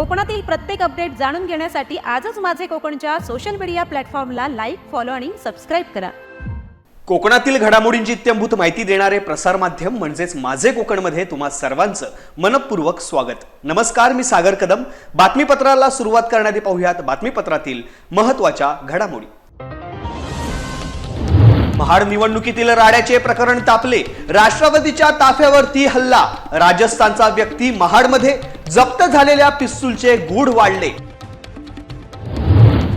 कोकणातील प्रत्येक अपडेट जाणून घेण्यासाठी आजच माझे कोकणच्या सोशल मीडिया प्लॅटफॉर्मला लाईक फॉलो आणि सबस्क्राईब करा. कोकणातील घडामोडींची इत्यंभूत माहिती देणारे प्रसारमाध्यम म्हणजेच माझे कोकणमध्ये तुम्हा सर्वांचं मनपूर्वक स्वागत. नमस्कार मी सागर कदम. बातमीपत्राला सुरुवात करण्याआधी पाहूयात बातमीपत्रातील महत्त्वाच्या घडामोडी. महाड निवडणुकीतील राड्याचे प्रकरण तापले. राष्ट्रवादीच्या ताफ्यावरती हल्ला. राजस्थानचा व्यक्ती महाडमध्ये जप्त झालेल्या पिस्तूलचे गूढ वाढले.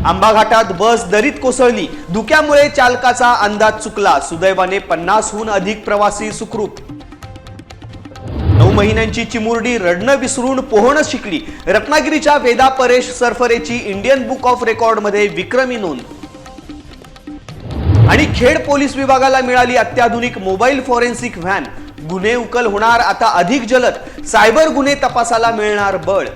आंबा घाटात बस दरीत कोसळली. धुक्यामुळे चालकाचा अंदाज चुकला. सुदैवाने पन्नासहून अधिक प्रवासी सुखरूप. नऊ महिन्यांची चिमुरडी रडणं विसरून पोहणं शिकली. रत्नागिरीच्या वेदा परेश सरफरेची इंडियन बुक ऑफ रेकॉर्डमध्ये विक्रमी नोंद. आणि खेड पोलीस विभागाला मिळाली अत्याधुनिक मोबाईल फॉरेन्सिक व्हॅन. गुन्हे उकल होणार आता अधिक जलद. सायबर गुन्हे तपासाला मिळणार बळ.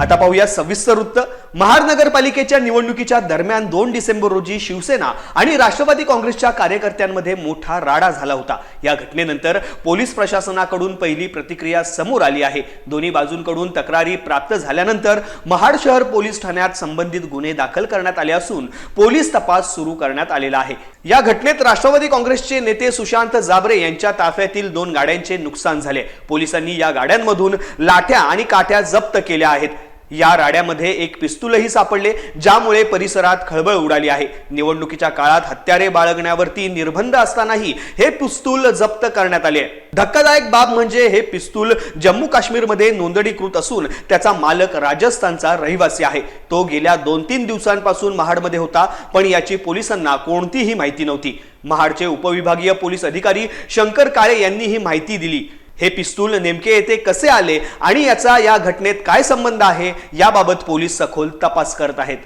आता पाहूया सविस्तर वृत्त. महानगरपालिकेच्या निवडणुकीच्या दरम्यान दोन डिसेंबर रोजी शिवसेना आणि राष्ट्रवादी काँग्रेसच्या कार्यकर्त्यांमध्ये मोठा राडा झाला होता. या घटनेनंतर पोलीस प्रशासनाकडून पहिली प्रतिक्रिया समोर आली आहे. दोन्ही बाजूंकडून तक्रारी प्राप्त झाल्यानंतर महाड शहर पोलीस ठाण्यात संबंधित गुन्हे दाखल करण्यात आले असून पोलीस तपास सुरू करण्यात आलेला आहे. या घटनेत राष्ट्रवादी काँग्रेसचे नेते सुशांत जाबरे यांच्या ताफ्यातील दोन गाड्यांचे नुकसान झाले. पोलिसांनी या गाड्यांमधून लाठ्या आणि काठ्या जप्त केल्या आहेत. या राड्यामध्ये एक पिस्तूलही सापडले ज्यामुळे परिसरात खळबळ उडाली आहे. निवडणुकीच्या काळात हत्यारे बाळगण्यावरती निर्बंध असतानाही हे पिस्तूल जप्त करण्यात आले. धक्कादायक बाब म्हणजे हे पिस्तूल जम्मू काश्मीरमध्ये नोंदणीकृत असून त्याचा मालक राजस्थानचा रहिवासी आहे. तो गेल्या दोन तीन दिवसांपासून महाडमध्ये होता पण याची पोलिसांना कोणतीही माहिती नव्हती. महाडचे उपविभागीय पोलीस अधिकारी शंकर काळे यांनी ही माहिती दिली. हे पिस्तूल नेमके येथे कसे आले आणि याचा या घटनेत काय संबंध आहे याबाबत पोलीस सखोल तपास करत आहेत.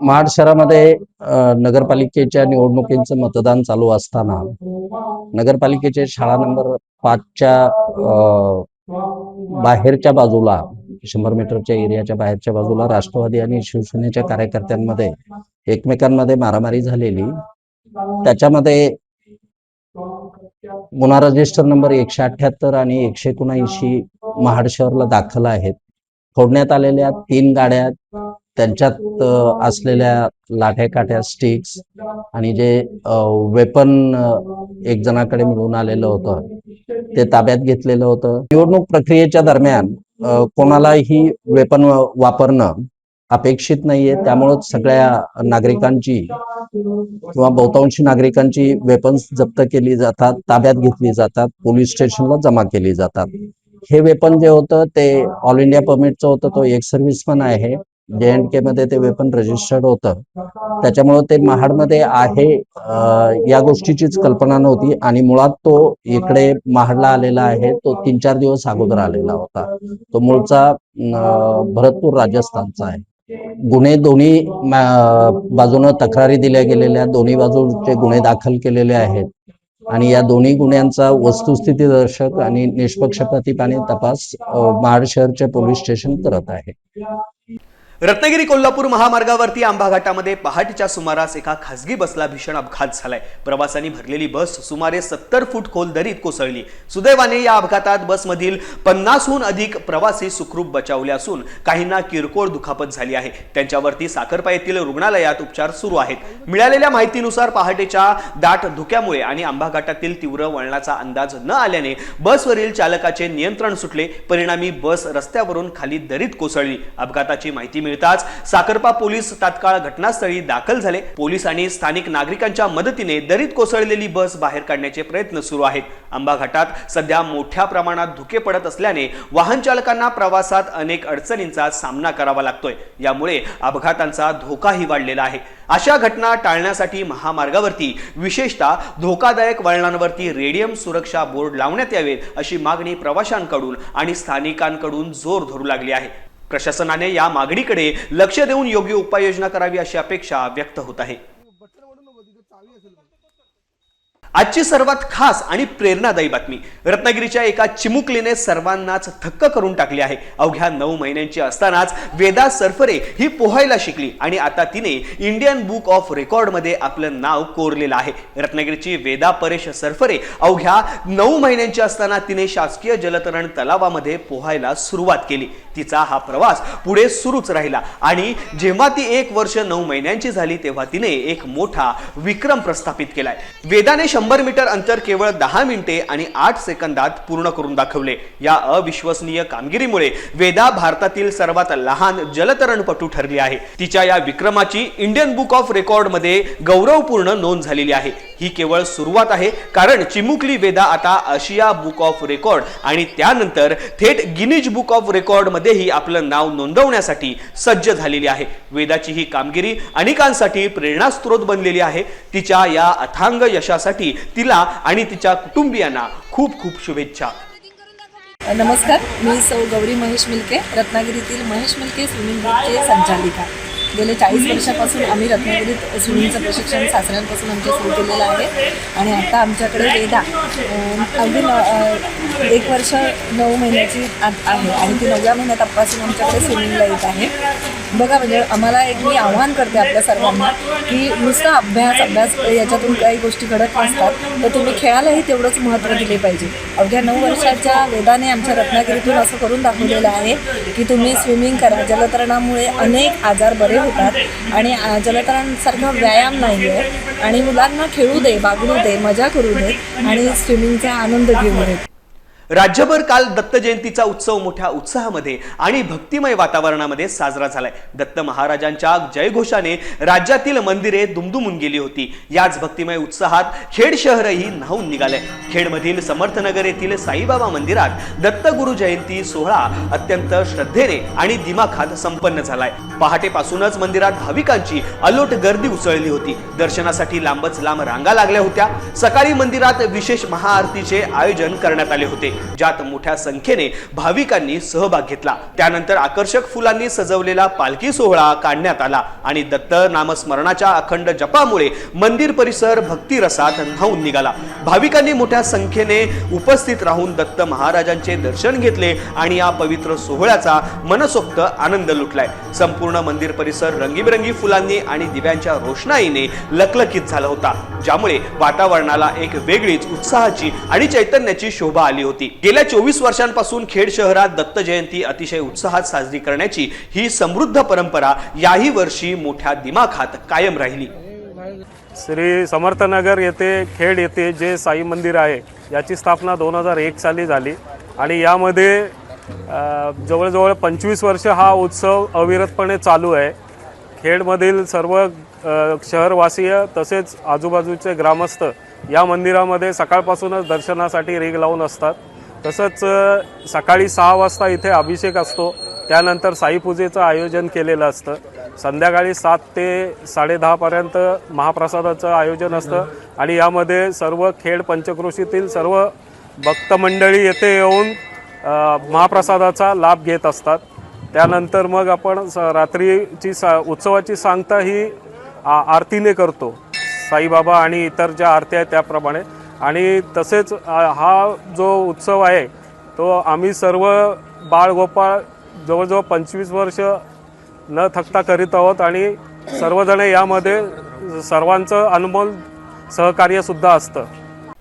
महाड शहरामध्ये नगरपालिकेच्या निवडणुकीचं मतदान चालू असताना नगरपालिकेचे शाळा नंबर पाचच्या बाहेरच्या बाजूला शंभर मीटरच्या एरियाच्या बाहेरच्या बाजूला राष्ट्रवादी आणि शिवसेनेच्या कार्यकर्त्यांमध्ये एकमेकांमध्ये मारामारी झालेली. त्याच्यामध्ये गुन्हा रजिस्टर नंबर एकशे अठ्याहत्तर आणि एकशे एकोणऐंशी महाड शहरला दाखल आहेत. फोडण्यात आलेल्या तीन गाड्या त्यांच्यात असलेल्या लाठ्या काठ्या स्टिक्स आणि जे वेपन एक जणाकडे मिळून आलेलं होतं ते ताब्यात घेतलेलं होतं. निवडणूक प्रक्रियेच्या दरम्यान कोणालाही वेपन वापरणं अपेक्षित नाहीये. त्यामुळं सगळ्या नागरिकांची किंवा बहुतांशी नागरिकांची वेपन्स जप्त केली जातात ताब्यात घेतली जातात पोलीस स्टेशनला जमा केली जातात. हे वेपन जे होतं ते ऑल इंडिया परमिटचं होतं तो एक सर्व्हिसमन आहे. जे एंड के मध्ये ते वेपन रजिस्टर्ड होतं. त्याच्यामुळे ते महाडमध्ये आहे या गोष्टीचीच कल्पना नव्हती. आणि मुळात तो इकडे महाडला आलेला आहे. तो तीन चार दिवस अगोदर आलेला होता. तो मूळचा भरतपूर राजस्थानचा आहे. गुन्हे दोन्ही बाजूनं तक्रारी दिल्या गेलेल्या दोन्ही बाजूचे गुन्हे दाखल केलेले आहेत. आणि या दोन्ही गुन्ह्यांचा वस्तुस्थिती दर्शक आणि निष्पक्षपातीपणे तपास महाड शहरचे पोलीस स्टेशन करत आहे. रत्नागिरी कोल्हापूर महामार्गावरती आंबा घाटामध्ये पहाटेच्या सुमारास एका खासगी बसला भीषण अपघात झालाय. प्रवासांनी भरलेली बस सुमारे सत्तर फूट खोल दरीत कोसळली. सुदैवाने या अपघातात बसमधील पन्नासहून अधिक प्रवासी सुखरूप बचावले असून काहींना किरकोळ दुखापत झाली आहे. त्यांच्यावरती साखरपा येथील रुग्णालयात उपचार सुरू आहेत. मिळालेल्या माहितीनुसार पहाटेच्या दाट धुक्यामुळे आणि आंबा घाटातील तीव्र वळणाचा अंदाज न आल्याने बसवरील चालकाचे नियंत्रण सुटले. परिणामी बस रस्त्यावरून खाली दरीत कोसळली. अपघाताची माहिती मिळताच साखरपा पोलीस तात्काळ घटनास्थळी दाखल झाले. पोलीस आणि स्थानिक नागरिकांच्या मदतीने दरीत कोसळलेली बस बाहेर काढण्याचे प्रयत्न सुरू आहेत. आंबा घाटात सध्या मोठ्या प्रमाणात धुके पडत असल्याने वाहन चालकांना प्रवासात अनेक अडचणींचा सामना करावा लागतोय. यामुळे अपघातांचा धोकाही वाढलेला आहे. अशा घटना टाळण्यासाठी महामार्गावरती विशेषतः धोकादायक वळणांवरती रेडियम सुरक्षा बोर्ड लावण्यात यावेत अशी मागणी प्रवाशांकडून आणि स्थानिकांकडून जोर धरू लागली आहे. प्रशासनाने या मागणीकडे लक्ष देऊन योग्य उपाययोजना करावी अशी अपेक्षा व्यक्त होत आहे. आजची सर्वात खास आणि प्रेरणादायी बातमी. रत्नागिरीच्या एका चिमुकलीने सर्वांनाच थक्क करून टाकली आहे. अवघ्या नऊ महिन्यांची असतानाच वेदा सरफरे ही पोहायला शिकली आणि आता तिने इंडियन बुक ऑफ रेकॉर्डमध्ये आपलं नाव कोरलेलं आहे. रत्नागिरीची वेदा परेश सरफरे अवघ्या नऊ महिन्यांची असताना तिने शासकीय जलतरण तलावामध्ये पोहायला सुरुवात केली. तिचा हा प्रवास पुढे सुरूच राहिला आणि जेव्हा ती एक वर्ष नऊ महिन्यांची झाली तेव्हा तिने एक मोठा विक्रम प्रस्थापित केलाय. वेदाने शंभर मीटर अंतर केवळ दहा मिनिटे आणि आठ सेकंदात पूर्ण करून दाखवले. या अविश्वसनीय कामगिरीमुळे वेदा भारतातील सर्वात लहान जलतरणपटू ठरली आहे. तिच्या या विक्रमाची इंडियन बुक ऑफ रेकॉर्डमध्ये गौरवपूर्ण नोंद झालेली आहे. ही केवळ सुरुवात आहे कारण चिमुकली वेदा आता आशिया बुक ऑफ रेकॉर्ड आणि त्यानंतर थेट गिनीज बुक ऑफ रेकॉर्ड मध्येही आपलं नाव नोंदवण्यासाठी सज्ज झालेली आहे. वेदाची ही कामगिरी अनेकांसाठी प्रेरणास्त्रोत बनलेली आहे. तिच्या या अथांग यशासाठी तिला आणि तिच्या कुटुंबियांना खूप खूप शुभेच्छा. नमस्कार मी सौ गौरी महेश मिल्के रत्नागिरीतील महेश मिल्के स्विमिंग ग्रुपचे संचालिका. गेले चाळीस वर्षापासून आम्ही रत्नागिरीत स्विमिंगचं प्रशिक्षण सासऱ्यांपासून आमच्या सुरू केलेलं आहे. आणि आता आमच्याकडे वेदा अगदी न एक वर्ष नऊ महिन्याची आत आहे आणि ती नवव्या महिन्यापासून आमच्याकडे स्विमिंगला येत आहे. बघा म्हणजे आम्हाला एक मी आव्हान करते आपल्या सर्वांना की नुसता अभ्यास अभ्यास याच्यातून काही गोष्टी घडत नसतात तर तुम्ही खेळालाही तेवढंच महत्त्व दिले पाहिजे. अवघ्या नऊ वर्षाच्या वेदाने आमच्या रत्नागिरीतून असं करून दाखवलेलं आहे की तुम्ही स्विमिंग करा. जलतरणामुळे अनेक आजार बरे होतात आणि जलतरणसारखा व्यायाम नाही आहे आणि मुलांना खेळू दे बागडू दे मजा करू दे आणि स्विमिंगचा आनंद घेऊ दे. राज्यभर काल दत्त जयंतीचा उत्सव मोठ्या उत्साहामध्ये आणि भक्तिमय वातावरणामध्ये साजरा झालाय. दत्त महाराजांच्या जयघोषाने राज्यातील मंदिरे दुमदुमून गेली होती. याच भक्तिमय उत्साहात खेड शहरही न्हावून निघालंय. खेडमधील समर्थनगर येथील साईबाबा मंदिरात दत्तगुरु जयंती सोहळा अत्यंत श्रद्धेने आणि दिमाखात संपन्न झालाय. पहाटेपासूनच मंदिरात भाविकांची अलोट गर्दी उसळली होती. दर्शनासाठी लांबच लांब रांगा लागल्या होत्या. सकाळी मंदिरात विशेष महाआरतीचे आयोजन करण्यात आले होते. ज्यात मोठ्या संख्येने भाविकांनी सहभाग घेतला. त्यानंतर आकर्षक फुलांनी सजवलेला पालखी सोहळा काढण्यात आला आणि दत्त नामस्मरणाच्या अखंड जपामुळे मंदिर परिसर भक्तिरसात न्हावून निघाला. भाविकांनी मोठ्या संख्येने उपस्थित राहून दत्त महाराजांचे दर्शन घेतले आणि या पवित्र सोहळ्याचा मनसोक्त आनंद लुटलाय. संपूर्ण मंदिर परिसर रंगीबेरंगी फुलांनी आणि दिव्यांच्या रोषणाईने लकलकीत झाला होता. ज्यामुळे वातावरणाला एक वेगळीच उत्साहाची आणि चैतन्याची शोभा आली होती. गेल्या चोवीस वर्षांपासून खेड शहरात दत्त जयंती अतिशय उत्साहात साजरी करण्याची ही समृद्ध परंपरा याही वर्षी मोठ्या दिमाखात कायम राहिली. श्री समर्थनगर येथे खेड येथे जे साई मंदिर आहे याची स्थापना दोन हजार एक साली झाली. आणि यामध्ये जवळजवळ पंचवीस वर्ष हा उत्सव अविरतपणे चालू आहे. खेडमधील सर्व शहरवासीय तसेच आजूबाजूचे ग्रामस्थ या मंदिरामध्ये सकाळपासूनच दर्शनासाठी रेग लावून असतात. तसंच सकाळी सहा वाजता इथे अभिषेक असतो. त्यानंतर साईपूजेचं आयोजन केलेलं असतं. संध्याकाळी सात ते साडेदहापर्यंत महाप्रसादाचं आयोजन असतं. आणि यामध्ये सर्व खेड पंचक्रोशीतील सर्व भक्तमंडळी येथे येऊन महाप्रसादाचा लाभ घेत असतात. त्यानंतर मग आपण स रात्रीची सा उत्सवाची सांगता ही आ- आरतीने करतो. साईबाबा आणि इतर ज्या आरत्या आहेत त्याप्रमाणे. आणि तसेच हा जो उत्सव आहे तो आम्ही सर्व बाळगोपाळ जवळजवळ पंचवीस वर्ष न थकता करीत आहोत आणि सर्वजण यामध्ये सर्वांचं अनमोल सहकार्यसुद्धा असतं.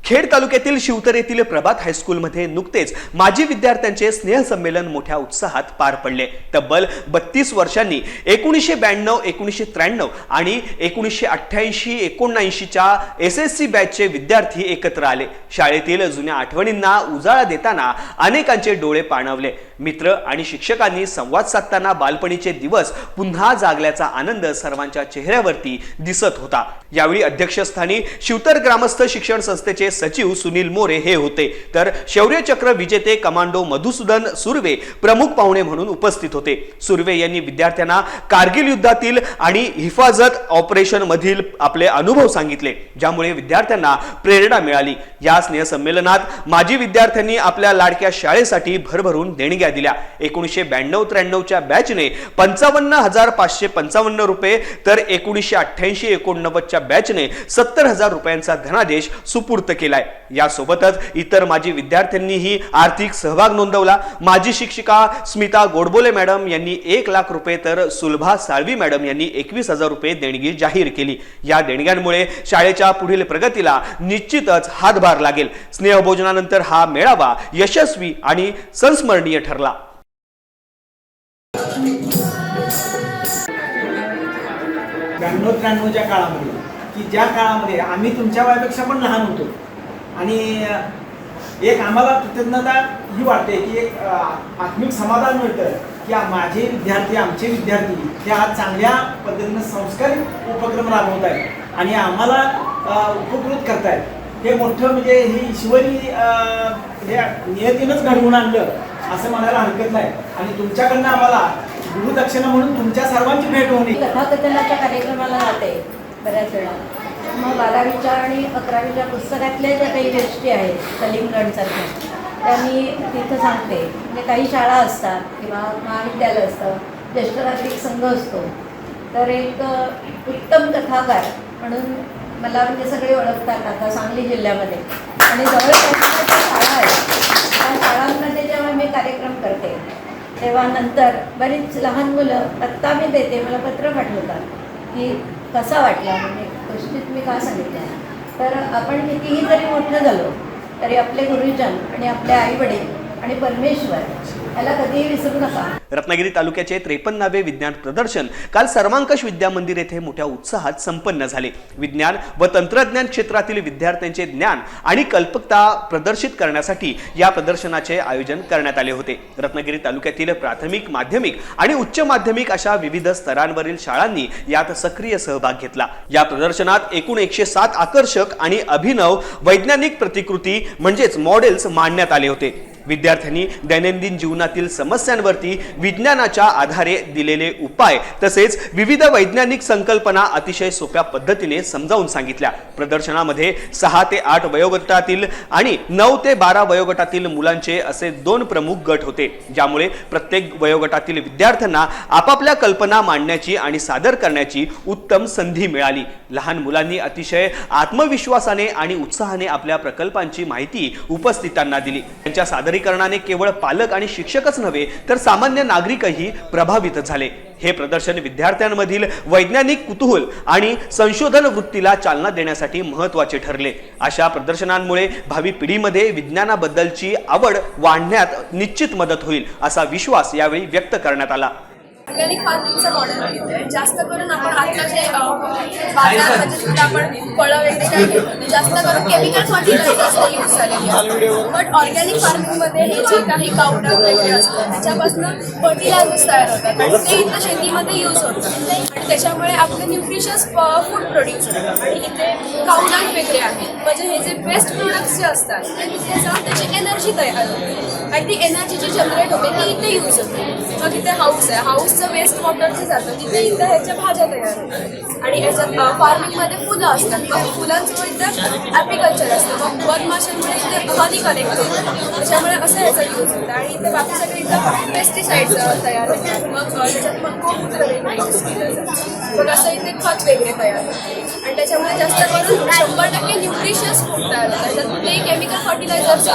खेड तालुक्यातील शिवतर येथील प्रभात हायस्कूलमध्ये नुकतेच माजी विद्यार्थ्यांचे स्नेहसंमेलन मोठ्या उत्साहात पार पडले. तब्बल बत्तीस वर्षांनी एकोणीसशे ब्याण्णव एकोणीसशे त्र्याण्णव आणि एकोणीसशे अठ्ठ्याऐंशी एकोणऐंशीच्या एस एस सी बॅचचे विद्यार्थी एकत्र आले. शाळेतील जुन्या आठवणींना उजाळा देताना अनेकांचे डोळे पाणवले. मित्र आणि शिक्षकांनी संवाद साधताना बालपणीचे दिवस पुन्हा जागल्याचा आनंद सर्वांच्या चेहऱ्यावरती दिसत होता. यावेळी अध्यक्षस्थानी शिवतर ग्रामस्थ शिक्षण संस्थेचे सचिव सुनील मोरे हे होते. तर शौर्य चक्र विजेते कमांडो मधुसूदन सुर्वे प्रमुख पाहुणे म्हणून उपस्थित होते. सुर्वे यांनी विद्यार्थ्यांना कारगिल युद्धातील आणि हिफाजत ऑपरेशन मधील आपले अनुभव सांगितले ज्यामुळे विद्यार्थ्यांना प्रेरणा मिळाली. या स्नेहसंमेलनात माजी विद्यार्थ्यांनी आपल्या लाडक्या शाळेसाठी भरभरून देणग्या दिल्या. एकोणीसशे ब्याण्णव त्र्याण्णवच्या बॅचने पंचावन्न हजार पाचशे पंचावन्न रुपये तर एकोणीसशे अठ्ठ्याऐंशी एकोणनव्वदच्या बॅचने सत्तर हजार रुपयांचा धनादेश सुपूर्त केलाय. यासोबतच इतर माजी विद्यार्थ्यांनीही आर्थिक सहभाग नोंदवला. माजी शिक्षिका स्मिता गोडबोले मॅडम यांनी एक लाख रुपये तर सुलभा साळवी मॅडम यांनी एकवीस हजार रुपये देणगी जाहीर केली. या देणग्यांमुळे शाळेच्या पुढील प्रगतीला निश्चितच हातभार लागेल. स्नेहभोजनानंतर हा मेळावा यशस्वी आणि संस्मरणीय ठरला. त्र्याण्णव त्र्याण्णवच्या काळामध्ये. ज्या काळामध्ये आम्ही तुमच्या वयापेक्षा पण लहान होतो. आणि एक आम्हाला कृतज्ञता ही वाटते की एक आत्मिक समाधान मिळतं की माझे विद्यार्थी आमचे विद्यार्थी हे आज चांगल्या पद्धतीनं संस्कारिक उपक्रम राबवत आहेत आणि आम्हाला उपकृत करतायत. हे मोठं म्हणजे ही ईश्वरी हे नियतीनंच घडवून आणलं असं म्हणायला हरकत नाही. आणि तुमच्याकडनं आम्हाला गुरुदक्षिणा म्हणून तुमच्या सर्वांची भेट होणे कथाकथनाच्या कार्यक्रमाला जाते बऱ्याच वेळा. मग बारावीच्या आणि अकरावीच्या पुस्तकातल्या ज्या काही गोष्टी आहेत कलिंगणसारख्या त्या मी तिथं सांगते. म्हणजे काही शाळा असतात किंवा महाविद्यालय असतं ज्येष्ठ नागरिक संघ असतो तर एक उत्तम कथाकार म्हणून मला म्हणजे सगळे ओळखतात आता सांगली जिल्ह्यामध्ये. आणि जवळपासच्या शाळा आहेत त्या शाळांमध्ये जेव्हा मी कार्यक्रम करते तेव्हा नंतर बरीच लहान मुलं आत्ता मी देते मला पत्र पाठवतात की कसा वाटला? म्हणजे गोष्टीत मी का सांगितल्या? तर आपण कितीही जरी मोठं झालो तरी आपले गुरुजन आणि आपले आईवडील आणि परमेश्वर याला कधीही विसरू नका. रत्नागिरी तालुक्याचे त्रेपन्नावे विज्ञान प्रदर्शन काल सर्वांकश विद्या मंदिर येथे मोठ्या उत्साहात संपन्न झाले. विज्ञान व तंत्रज्ञान क्षेत्रातील विद्यार्थ्यांचे ज्ञान आणि कल्पकता प्रदर्शित करण्यासाठी या प्रदर्शनाचे आयोजन करण्यात आले होते. रत्नागिरी तालुक्यातील प्राथमिक माध्यमिक आणि उच्च माध्यमिक अशा विविध स्तरांवरील शाळांनी यात सक्रिय सहभाग घेतला. या प्रदर्शनात एकूण एकशे सात आकर्षक आणि अभिनव वैज्ञानिक प्रतिकृती म्हणजेच मॉडेल्स मांडण्यात आले होते. विद्यार्थ्यांनी दैनंदिन जीवनातील समस्यांवरती विज्ञानाच्या आधारे दिलेले उपाय तसेच विविध वैज्ञानिक संकल्पना अतिशय सोप्या पद्धतीने समजावून सांगितल्या. प्रदर्शनामध्ये सहा ते आठ वयोगटातील आणि नऊ ते बारा वयोगटातील मुलांचे असे दोन प्रमुख गट होते ज्यामुळे प्रत्येक वयोगटातील विद्यार्थ्यांना आपापल्या कल्पना मांडण्याची आणि सादर करण्याची उत्तम संधी मिळाली. लहान मुलांनी अतिशय आत्मविश्वासाने आणि उत्साहाने आपल्या प्रकल्पांची माहिती उपस्थितांना दिली. त्यांच्या शहरीकरणाने केवळ पालक आणि शिक्षकच नव्हे तर सामान्य नागरिकही प्रभावित झाले. हे प्रदर्शन विद्यार्थ्यांमधील वैज्ञानिक कुतूहल आणि संशोधन वृत्तीला चालना देण्यासाठी महत्त्वाचे ठरले. अशा प्रदर्शनांमुळे भावी पिढीमध्ये विज्ञानाबद्दलची आवड वाढण्यात निश्चित मदत होईल असा विश्वास यावेळी व्यक्त करण्यात आला. ऑर्गॅनिक फार्मिंगचं मॉडेल घेतोय. जास्त करून आपण आता जे बाजारामध्ये सुद्धा आपण फळं वगैरे काय घेतो ते जास्त करून केमिकल फर्टिलायझर्स यूज झालेली असतात. बट ऑर्गॅनिक फार्मिंगमध्ये हे जे काही काउडर वगैरे असतं त्याच्यापासून फर्टिलायझर्स तयार होतात. आणि ते इथं शेतीमध्ये यूज होतात. आणि त्याच्यामुळे आपले न्यूट्रिशियस फूड प्रोड्यूस होतात आणि इथे काउडर वगैरे आहेत म्हणजे हे जे वेस्ट प्रोडक्ट्स जे असतात ते तिथे जाऊन त्याची एनर्जी तयार होते. आणि ती एनर्जी जी जनरेट होते ती इथे यूज होते. मग इथे हाऊस आहे. हाऊसचं वेस्ट वॉटर जे जातं तिथे इथं ह्याच्या भाज्या तयार होतात. आणि ह्याच्यात फार्मिंगमध्ये फुलं असतात. मग फुलांचं इथं ॲपिकल्चर असतं. मग मधमाशांमुळे इथे हनी कनेक्ट होतं त्याच्यामुळे असं ह्याचा यूज होतं. आणि इथे बाकी सगळे इथं पेस्टिसाइड्स तयार होतात. मग त्याच्यात मग गोमूत्र मग असं इथे खत वगैरे तयार होतं. आणि त्याच्यामुळे जास्त करून शंभर टक्के न्यूट्रिशियस फूड तयार होतं. त्याच्यात कुठेही केमिकल फर्टिलायझर्स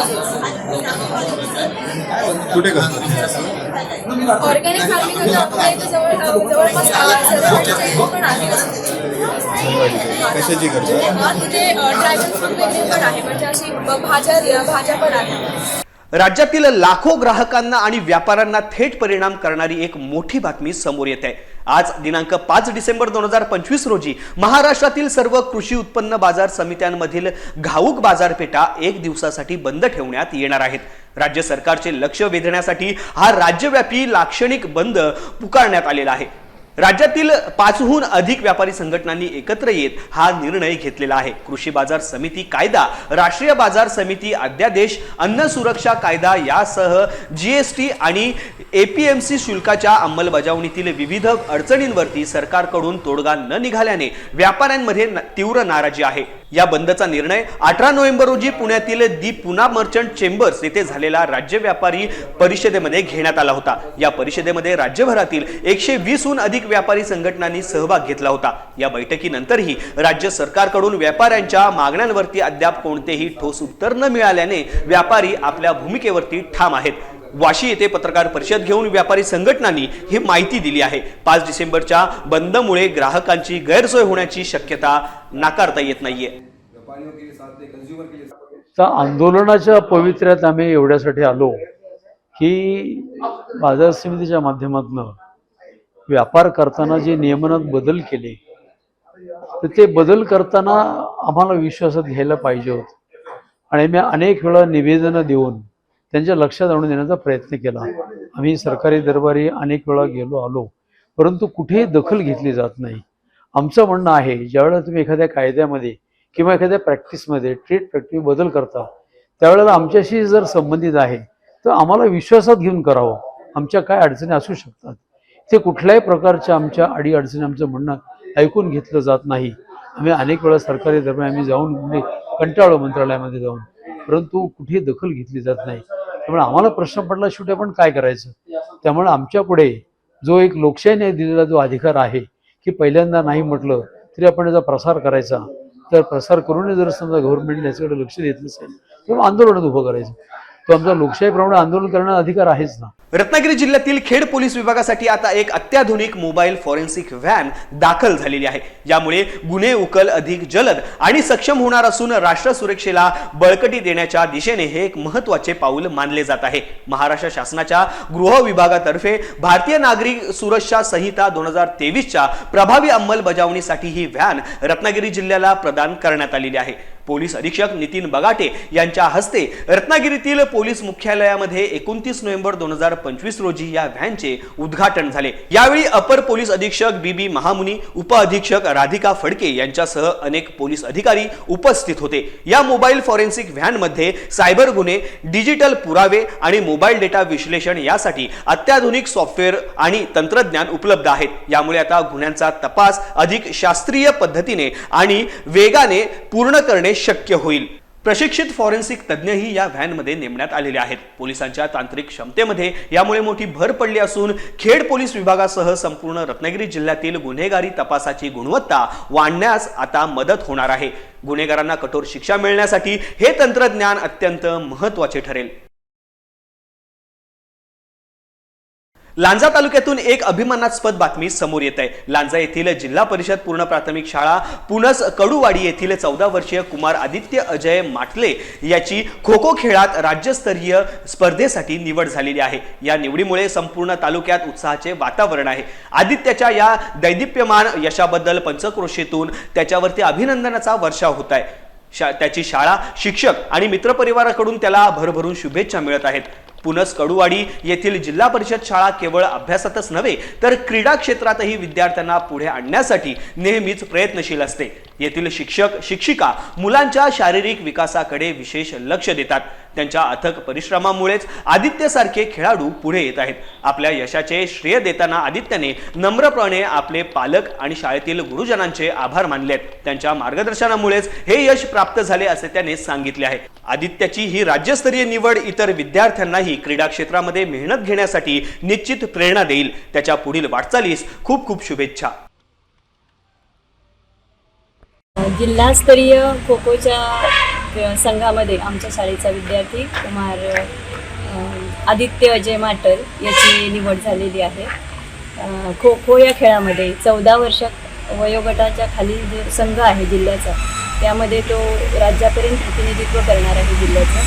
कुठे ऑर्गॅनिक फार्मिंग आपल्या इथे जवळ जवळपास सर्वांच्या इथे पण आहे. कशाची करतो तिथे ड्रॅगन फ्रूट वगैरे पण आहे. म्हणजे अशी ब- भाज्या भाज्या पण आहेत राज्यातील लाखो ग्राहकांना आणि व्यापाऱ्यांना थेट परिणाम करणारी एक मोठी बातमी समोर येत आहे. आज दिनांक पाच डिसेंबर दोन हजार पंचवीस रोजी महाराष्ट्रातील सर्व कृषी उत्पन्न बाजार समित्यांमधील घाऊक बाजारपेठा एक दिवसासाठी बंद ठेवण्यात येणार आहेत. राज्य सरकारचे लक्ष वेधण्यासाठी हा राज्यव्यापी लाक्षणिक बंद पुकारण्यात आलेला आहे. राज्यातील पाचहून अधिक व्यापारी संघटनांनी एकत्र येत हा निर्णय घेतलेला आहे. कृषी बाजार समिती कायदा राष्ट्रीय बाजार समिती अध्यादेश अन्न सुरक्षा कायदा यासह जीएसटी आणि एपीएमसी शुल्काच्या अंमलबजावणीतील विविध अडचणींवरती सरकारकडून तोडगा न निघाल्याने व्यापाऱ्यांमध्ये न- तीव्र नाराजी आहे. या बंदचा निर्णय अठरा नोव्हेंबर रोजी पुण्यातील दी पुना मर्चंट चेंबर्स येथे झालेला राज्य व्यापारी परिषदेमध्ये घेण्यात आला होता. या परिषदेमध्ये राज्यभरातील एकशे वीसहून अधिक व्यापारी संघटनांनी सहभाग घेतला होता. या बैठकीनंतरही राज्य सरकारकडून व्यापाऱ्यांच्या मागण्यांवरती अद्याप कोणतेही ठोस उत्तर न मिळाल्याने व्यापारी आपल्या भूमिकेवरती ठाम आहेत. वाशी येथे पत्रकार परिषद घेऊन व्यापारी संघटनांनी ही माहिती दिली आहे. पाच डिसेंबरच्या बंदमुळे ग्राहकांची गैरसोय होण्याची शक्यता नाकारता येत नाहीये. तर आंदोलनाच्या पवित्र्यात आम्ही एवढ्यासाठी आलो की बाजार समितीच्या माध्यमातून व्यापार करताना जे नियमनात बदल केले तर ते बदल करताना आम्हाला विश्वासात घ्यायला पाहिजे होतं. आणि मी अनेक वेळा निवेदनं देऊन त्यांच्या लक्षात आणून देण्याचा प्रयत्न केला. आम्ही सरकारी दरबारी अनेक वेळा गेलो आलो. परंतु कुठेही दखल घेतली जात नाही. आमचं म्हणणं आहे ज्यावेळेला तुम्ही एखाद्या कायद्यामध्ये किंवा एखाद्या प्रॅक्टिसमध्ये ट्रीट प्रॅक्टिस बदल करता त्यावेळेला आमच्याशी जर संबंधित आहे तर आम्हाला विश्वासात घेऊन करावं. आमच्या काय अडचणी असू शकतात? ते कुठल्याही प्रकारच्या आमच्या अडी अडचणी आमचं म्हणणं ऐकून घेतलं जात नाही. आम्ही अनेक वेळा सरकारी दरम्यान आम्ही जाऊन म्हणजे मंत्रालयामध्ये जाऊन परंतु कुठेही दखल घेतली जात नाही. त्यामुळे आम्हाला प्रश्न पडला शेवटी आपण काय करायचं? त्यामुळे आमच्या पुढे जो एक लोकशाहीने दिलेला जो अधिकार आहे की पहिल्यांदा नाही म्हटलं तरी आपण याचा प्रसार करायचा. तर प्रसार करूनही जर समजा गव्हर्नमेंटने याच्याकडे लक्ष देत नसेल तर आंदोलनात उभं करायचं. तो आमचा लोकशाहीप्रमाणे आंदोलन करण्याचा अधिकार आहेच ना. रत्नागिरी जिल्ह्यातील खेड पोलीस विभागासाठी आता एक अत्याधुनिक मोबाईल फॉरेन्सिक व्हॅन दाखल झालेली आहे. यामुळे गुन्हे उकल अधिक जलद आणि सक्षम होणार असून राष्ट्र सुरक्षेला बळकटी देण्याच्या दिशेने हे एक महत्त्वाचे पाऊल मानले जात आहे. महाराष्ट्र शासनाच्या गृह विभागातर्फे भारतीय नागरिक सुरक्षा संहिता दोन हजार तेवीसच्या प्रभावी अंमलबजावणीसाठी ही व्हॅन रत्नागिरी जिल्ह्याला प्रदान करण्यात आलेली आहे. पोलीस अधीक्षक नितीन बगाटे यांच्या हस्ते रत्नागिरीतील पोलीस मुख्यालयामध्ये एकोणतीस नोव्हेंबर दोन हजार पंचवीस रोजी या व्हॅनचे उद्घाटन झाले. यावेळी अपर पोलीस अधीक्षक बी बी महामुनी उपअधीक्षक राधिका फडके यांच्यासह अनेक पोलीस अधिकारी उपस्थित होते. या मोबाईल फॉरेन्सिक व्हॅनमध्ये सायबर गुन्हे डिजिटल पुरावे आणि मोबाईल डेटा विश्लेषण यासाठी अत्याधुनिक सॉफ्टवेअर आणि तंत्रज्ञान उपलब्ध आहेत. यामुळे आता गुन्ह्यांचा तपास अधिक शास्त्रीय पद्धतीने आणि वेगाने पूर्ण करणे शक्य होईल. प्रशिक्षित फॉरेन्सिक तज्ज्ञही या व्हॅनमध्ये नेमण्यात आलेले आहेत. पोलिसांच्या तांत्रिक क्षमतेमध्ये यामुळे मोठी भर पडली असून खेड पोलीस विभागासह संपूर्ण रत्नागिरी जिल्ह्यातील गुन्हेगारी तपासाची गुणवत्ता वाढण्यास आता मदत होणार आहे. गुन्हेगारांना कठोर शिक्षा मिळण्यासाठी हे तंत्रज्ञान अत्यंत महत्त्वाचे ठरेल. लांजा तालुक्यातून एक अभिमानास्पद बातमी समोर येत आहे. लांजा येथील जिल्हा परिषद पूर्ण प्राथमिक शाळा पुनस कडूवाडी येथील चौदा वर्षीय कुमार आदित्य अजय माटले याची खो खो खेळात राज्यस्तरीय स्पर्धेसाठी निवड झालेली आहे. या निवडीमुळे संपूर्ण तालुक्यात उत्साहाचे वातावरण आहे. आदित्याच्या या दैदिप्यमान यशाबद्दल पंचक्रोशीतून त्याच्यावरती अभिनंदनाचा वर्षाव होत आहे. शा त्याची शाळा शिक्षक आणि मित्रपरिवाराकडून त्याला भरभरून शुभेच्छा मिळत आहेत. पुनस कडुवाडी येथील जिल्हा परिषद शाळा केवळ अभ्यासातच नव्हे तर क्रीडा क्षेत्रातही विद्यार्थ्यांना पुढे आणण्यासाठी नेहमीच प्रयत्नशील असते. येथील शिक्षक शिक्षिका मुलांच्या शारीरिक विकासाकडे विशेष लक्ष देतात. त्यांच्या अथक परिश्रमामुळेच आदित्यसारखे खेळाडू पुढे येत आहेत. आपल्या यशाचे श्रेय देताना आदित्यने नम्रपणे आपले पालक आणि शाळेतील गुरुजनांचे आभार मानलेत. त्यांच्या मार्गदर्शनामुळेच हे यश प्राप्त झाले असे त्याने सांगितले आहे. आदित्याची ही राज्यस्तरीय निवड इतर विद्यार्थ्यांनाही क्रीडा क्षेत्रामध्ये मेहनत घेण्यासाठी निश्चित प्रेरणा देईल. त्याच्या पुढील वाटचालीस खूप खूप शुभेच्छा. जिल्हास्तरीय खो खोच्या संघामध्ये आमच्या शाळेचा विद्यार्थी कुमार आदित्य अजय माटर याची निवड झालेली आहे. खो खो या खेळामध्ये चौदा वर्ष वयोगटाच्या खाली जो संघ आहे जिल्ह्याचा त्यामध्ये तो राज्यापर्यंत प्रतिनिधित्व करणार आहे जिल्ह्याचं.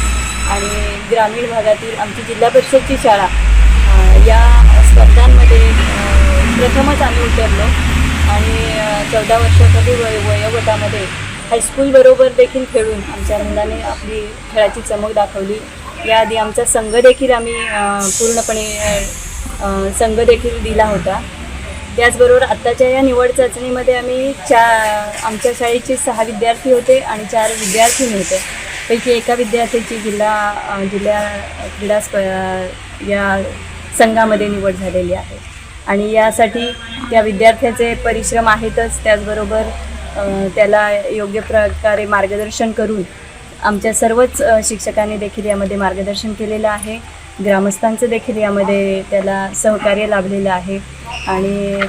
आणि ग्रामीण भागातील आमची जिल्हा परिषदची शाळा या स्पर्धांमध्ये प्रथमच आम्ही उतरलो. आणि चौदा वर्षाखाली वय वयोगटामध्ये हायस्कूलबरोबर देखील खेळून आमच्या रंगाने आपली खेळाची चमक दाखवली. याआधी आमचा संघ देखील आम्ही पूर्णपणे संघ देखील दिला होता. त्याचबरोबर आत्ताच्या या निवड चाचणीमध्ये आम्ही चार आमच्या शाळेचे सहा विद्यार्थी होते आणि चार विद्यार्थिनी होते पैकी एका विद्यार्थ्याची जिल्हा जिल्हा क्रीडा स्प या संघामध्ये निवड झालेली आहे. आणि यासाठी त्या विद्यार्थ्याचे परिश्रम आहेतच. त्याचबरोबर त्याला योग्य प्रकारे मार्गदर्शन करून आमच्या सर्वच शिक्षकांनी देखील यामध्ये मार्गदर्शन केलेलं आहे. ग्रामस्थांचं देखील यामध्ये त्याला सहकार्य लाभलेलं आहे. आणि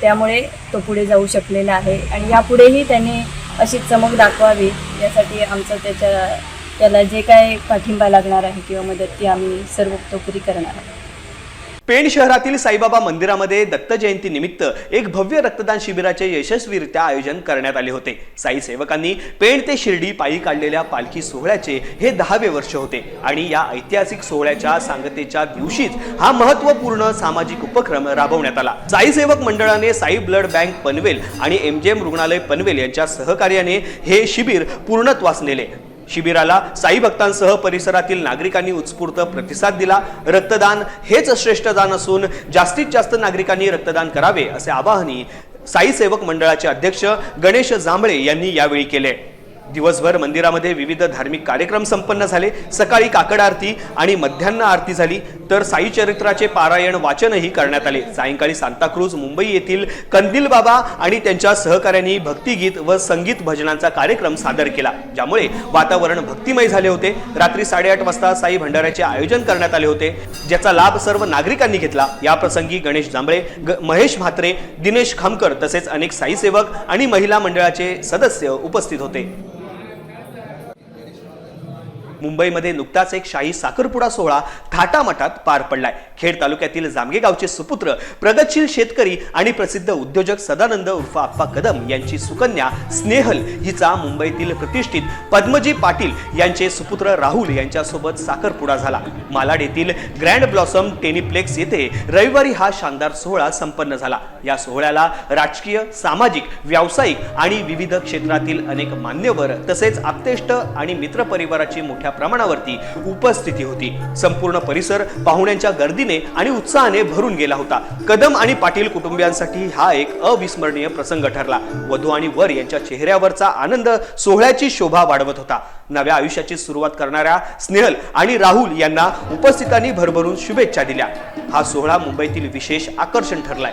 त्यामुळे तो पुढे जाऊ शकलेला आहे. आणि यापुढेही त्याने अशी चमक दाखवावी यासाठी आमचं त्याच्या त्याला जे काय पाठिंबा लागणार आहे किंवा मदत ती आम्ही सर्वतोपरी करणार आहोत. पेण शहरातील साईबाबा मंदिरामध्ये दत्त जयंती निमित्त एक भव्य रक्तदान शिबिराचे यशस्वीरित्या आयोजन करण्यात आले होते. साई सेवकांनी पेण ते शिर्डी पायी काढलेल्या पालखी सोहळ्याचे हे दहावे वर्ष होते आणि या ऐतिहासिक सोहळ्याच्या सांगतेच्या दिवशीच हा महत्त्वपूर्ण सामाजिक उपक्रम राबवण्यात आला. साई सेवक मंडळाने साई ब्लड बँक पनवेल आणि एमजीएम रुग्णालय पनवेल यांच्या सहकार्याने हे शिबिर पूर्णत्वास नेले. शिबिराला साई भक्तांसह परिसरातील नागरिकांनी उत्स्फूर्त प्रतिसाद दिला. रक्तदान हेच श्रेष्ठ दान असून जास्तीत जास्त नागरिकांनी रक्तदान करावे असे आवाहनही साई सेवक मंडळाचे अध्यक्ष गणेश जांभळे यांनी यावेळी केले. दिवसभर मंदिरामध्ये विविध धार्मिक कार्यक्रम संपन्न झाले. सकाळी काकड आरती आणि मध्यान्ह आरती झाली. तर साई चरित्राचे पारायण वाचनही करण्यात आले. सायंकाळी सांताक्रूज मुंबई येथील कंदिल बाबा आणि त्यांच्या सहकाऱ्यांनी भक्तिगीत व संगीत भजनांचा कार्यक्रम सादर केला. ज्यामुळे वातावरण भक्तिमय झाले होते. रात्री साडेआठ वाजता साई भंडाऱ्याचे आयोजन करण्यात आले होते. ज्याचा लाभ सर्व नागरिकांनी घेतला. या प्रसंगी गणेश जांभळे ग- महेश म्हात्रे दिनेश खामकर तसेच अनेक साई सेवक आणि महिला मंडळाचे सदस्य उपस्थित होते. मुंबईमध्ये नुकताच एक शाही साखरपुडा सोहळा थाटामाटात पार पडलाय. खेड तालुक्यातील जामगे गावचे सुपुत्र प्रगतशील शेतकरी आणि प्रसिद्ध उद्योजक सदानंद उर्फ आप्पा कदम यांची सुकन्या स्नेहल हिचा मुंबईतील प्रतिष्ठित पद्मजी पाटील यांचे सुपुत्र राहुल यांच्यासोबत साखरपुडा झाला. मालाड येथील ग्रँड ब्लॉसम टेनिप्लेक्स येथे रविवारी हा शानदार सोहळा संपन्न झाला. या सोहळ्याला राजकीय सामाजिक व्यावसायिक आणि विविध क्षेत्रातील अनेक मान्यवर तसेच आप्तेष्ट आणि मित्रपरिवाराची मोठ्या प्रमाणावरती उपस्थिती होती. संपूर्ण परिसर पाहुण्यांच्या गर्दीने आणि उत्साहाने भरून गेला होता. कदम आणि पाटील कुटुंबियांसाठी हा एक अविस्मरणीय प्रसंग ठरला. वधू आणि वर यांच्या चेहऱ्यावरचा आनंद सोहळ्याची शोभा वाढवत होता. नव्या आयुष्याची सुरुवात करणाऱ्या स्नेहल आणि राहुल यांना उपस्थितांनी भरभरून शुभेच्छा दिल्या. हा सोहळा मुंबईतील विशेष आकर्षण ठरलाय.